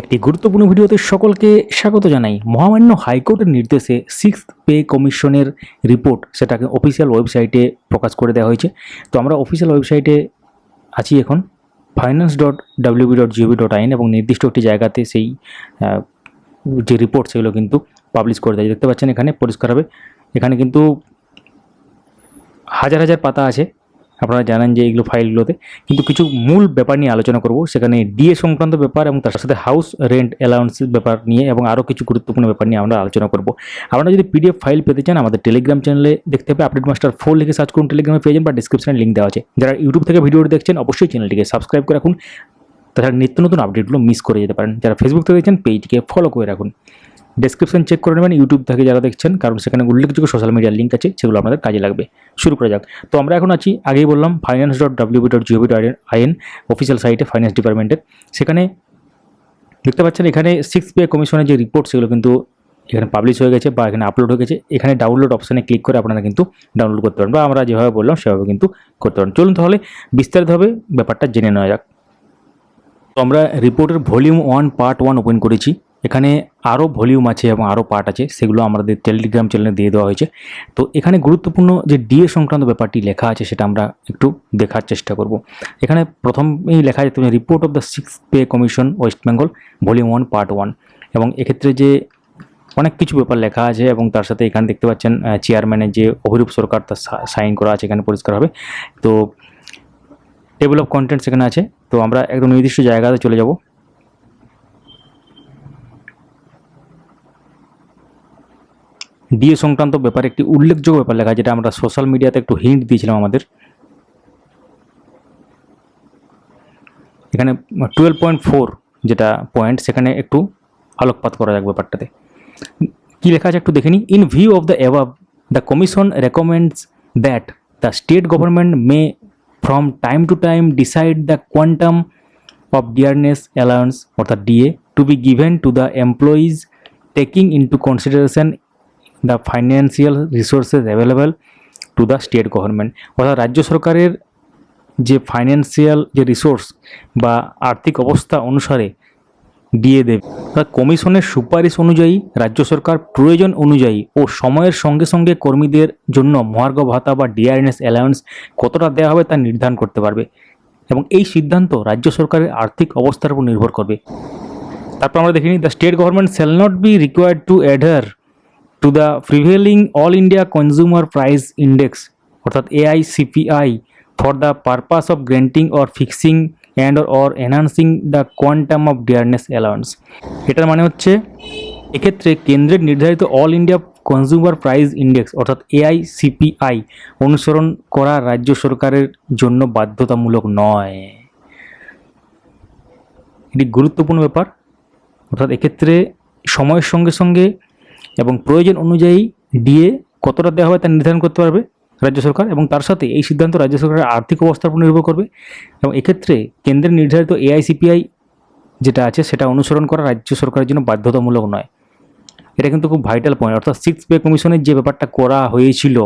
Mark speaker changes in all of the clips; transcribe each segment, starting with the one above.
Speaker 1: একটি গুরুত্বপূর্ণ ভিডিওতে সকলকে স্বাগত জানাই। মহামান্য হাইকোর্টের নির্দেশে সিক্স পে কমিশনের রিপোর্ট সেটাকে অফিসিয়াল ওয়েবসাইটে প্রকাশ করে দেওয়া হয়েছে। তো আমরা অফিসিয়াল ওয়েবসাইটে আছি এখন finance dot WB dot GOV dot IN এবং নির্দিষ্ট একটি জায়গাতে সেই যে রিপোর্ট সেগুলো কিন্তু পাবলিশ করে দেয় দেখতে পাচ্ছেন এখানে, পরিষ্কারভাবে। এখানে কিন্তু হাজার হাজার পাতা আছে। আপনারা জানেন যে এইগুলো ফাইলগুলোতে কিন্তু কিছু মূল ব্যাপার নিয়ে আলোচনা করব। সেখানে ডিএ সংক্রান্ত ব্যাপার এবং তার সাথে হাউস রেন্ট অ্যালাউন্সের ব্যাপার নিয়ে এবং আরও কিছু গুরুত্বপূর্ণ ব্যাপার নিয়ে আমরা আলোচনা করব। আপনারা যদি পিডিএফ ফাইল পেতে চান, আমাদের টেলিগ্রাম চ্যানেলে দেখতে হবে আপডেট মাস্টার ফোর লিখে সার্চ করুন টেলিগ্রামে পেয়ে যান বা ডিসক্রিপশনে লিঙ্ক দেওয়া আছে। যারা ইউটিউব থেকে ভিডিওটি দেখছেন, অবশ্যই চ্যানেলটিকে সাবস্ক্রাইব করে রাখুন। তাছাড়া নিত্য নতুন আপডেটগুলো মিস করে যেতে পারেন। যারা ফেসবুক থেকে দেখছেন পেজটিকে ফলো করে রাখুন। ডেসক্রিপশন চেক করে নেবেন ইউটিউব থেকে যারা দেখছেন, কারণ সেখানে উল্লেখযোগ্য সোশ্যাল মিডিয়ার লিঙ্ক আছে, সেগুলো আমাদের কাজে লাগবে। শুরু করা যাক। তো আমরা এখন আছি, আগেই বললাম finance dot WB dot GOV dot IN official সাইটে ফাইন্যান্স ডিপার্টমেন্টের সেখানে দেখতে পাচ্ছেন, এখানে সিক্স পে কমিশনের যে রিপোর্ট সেগুলো কিন্তু এখানে পাবলিশ হয়ে গেছে বা এখানে আপলোড হয়ে গেছে। এখানে ডাউনলোড অপশানে ক্লিক করে আপনারা কিন্তু ডাউনলোড করতে পারেন, বা আমরা যেভাবে বললাম, সেভাবে কিন্তু করতে পারেন। চলুন তাহলে বিস্তারিতভাবে ব্যাপারটা জেনে নেওয়া যাক। তো আমরা রিপোর্টের volume one part one open করেছি। এখানে আরও ভলিউম আছে এবং আরও পার্ট আছে, সেগুলো আমাদের টেলিগ্রাম চ্যানেলে দিয়ে দেওয়া হয়েছে। তো এখানে গুরুত্বপূর্ণ যে ডিএ সংক্রান্ত ব্যাপারটি লেখা আছে, সেটা আমরা একটু দেখার চেষ্টা করব। এখানে প্রথমেই লেখা আছে report of the six pay commission West Bengal volume one part one এবং এক্ষেত্রে যে অনেক কিছু ব্যাপার লেখা আছে এবং তার সাথে এখানে দেখতে পাচ্ছেন চেয়ারম্যানের যে অভিরূপ সরকার তার সাইন করা আছে এখানে পরিষ্কার হবে তো টেবিল অফ কন্টেন্ট সেখানে আছে। তো আমরা একদম নির্দিষ্ট জায়গাতে চলে যাব। ডিএ সংক্রান্ত ব্যাপারে একটি উল্লেখযোগ্য ব্যাপার লেখা, যেটা আমরা সোশ্যাল মিডিয়াতে একটু হিন্ট দিয়েছিলাম আমাদের। এখানে টুয়েলভ পয়েন্ট ফোর যেটা পয়েন্ট সেখানে একটু আলোকপাত করা যাক ব্যাপারটাতে। কি লেখা আছে একটু দেখে নিই। In view of the above the commission recommends that the state government may from time to time decide the quantum of dearness allowance, অর্থাৎ DA to be given to the employees taking into consideration the financial resources available to the state government অর্থাৎ রাজ্য সরকারের যে financial যে resource বা আর্থিক অবস্থা অনুসারে ডিএ দেবে, অর্থাৎ কমিশনের সুপারিশ অনুযায়ী রাজ্য সরকার প্রয়োজন অনুযায়ী ও সময়ের সঙ্গে সঙ্গে কর্মীদের জন্য মহার্ঘ ভাতা বা ডিআরএনএস অ্যালাউন্স কতটা দেওয়া হবে তা নির্ধারণ করতে পারবে এবং এই সিদ্ধান্ত রাজ্য সরকারের আর্থিক অবস্থার উপর নির্ভর করবে। তারপর আমরা দেখিনি the state government shall not be required to adhere to the prevailing all India consumer price index অর্থাৎ AICPI for the purpose of granting or fixing and or enhancing the quantum of dearness allowance এটার মানে হচ্ছে, এক্ষেত্রে কেন্দ্রের নির্ধারিত all India consumer price index অর্থাৎ AICPI অনুসরণ করা রাজ্য সরকারের জন্য বাধ্যতামূলক নয়। এটি গুরুত্বপূর্ণ ব্যাপার, অর্থাৎ এক্ষেত্রে সময়ের সঙ্গে সঙ্গে এবং প্রয়োজন অনুযায়ী ডিএ কতটা দেওয়া হবে তা নির্ধারণ করতে পারবে রাজ্য সরকার এবং তার সাথে এই সিদ্ধান্ত রাজ্য সরকারের আর্থিক অবস্থার উপর নির্ভর করবে এবং এক্ষেত্রে কেন্দ্রের নির্ধারিত এআইসিপিআই যেটা আছে সেটা অনুসরণ করা রাজ্য সরকারের জন্য বাধ্যতামূলক নয়। এটা কিন্তু খুব ভাইটাল পয়েন্ট অর্থাৎ সিক্স পে কমিশনের যে ব্যাপারটা করা হয়েছিল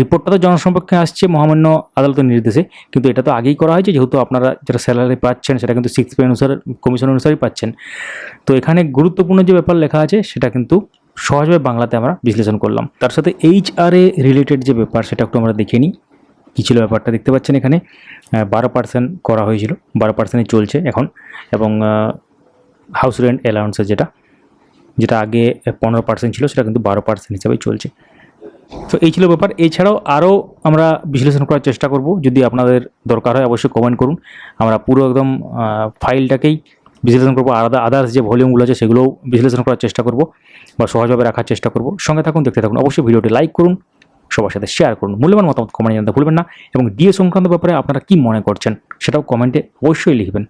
Speaker 1: রিপোর্টটা তো জনসম্পর্কে আসছে মহামান্য আদালতের নির্দেশে, কিন্তু এটা তো আগেই করা হয়েছে, যেহেতু আপনারা যারা স্যালারি পাচ্ছেন সেটা কিন্তু সিক্স পে অনুসারে কমিশন অনুসারেই পাচ্ছেন। তো এখানে গুরুত্বপূর্ণ যে ব্যাপার লেখা আছে সেটা কিন্তু সহজভাবে বাংলাতে আমরা বিশ্লেষণ করলাম। তার সাথে এইচ আর এ রিলেটেড যে ব্যাপার, সেটা একটু আমরা দেখে নিই। কী ছিল ব্যাপারটা? দেখতে পাচ্ছেন এখানে বারো পার্সেন্ট করা হয়েছিল। বারো পার্সেন্টই চলছে এখন। এবং হাউস রেন্ট অ্যালাউন্সের যেটা যেটা আগে পনেরো পার্সেন্ট ছিল, সেটা কিন্তু বারো পার্সেন্ট হিসাবেই চলছে। তো এই ছিল ব্যাপার। এছাড়াও আরও আমরা বিশ্লেষণ করার চেষ্টা করব। যদি আপনাদের দরকার হয়, অবশ্যই কমেন্ট করুন। আমরা পুরো একদম ফাইলটাকেই বিশ্লেষণ করব। আলাদা আদার্স যে ভলিউমগুলো আছে, সেগুলোও বিশ্লেষণ করার চেষ্টা করব বা সহজভাবে রাখার চেষ্টা করব। সঙ্গে থাকুন, দেখতে থাকুন। অবশ্যই ভিডিওটি লাইক করুন, সবার সাথে শেয়ার করুন। মূল্যবান মতামত কমেন্টে জানাতে ভুলবেন না এবং ডিএ সংক্রান্ত ব্যাপারে আপনারা কি মনে করছেন, সেটাও কমেন্টে অবশ্যই লিখবেন।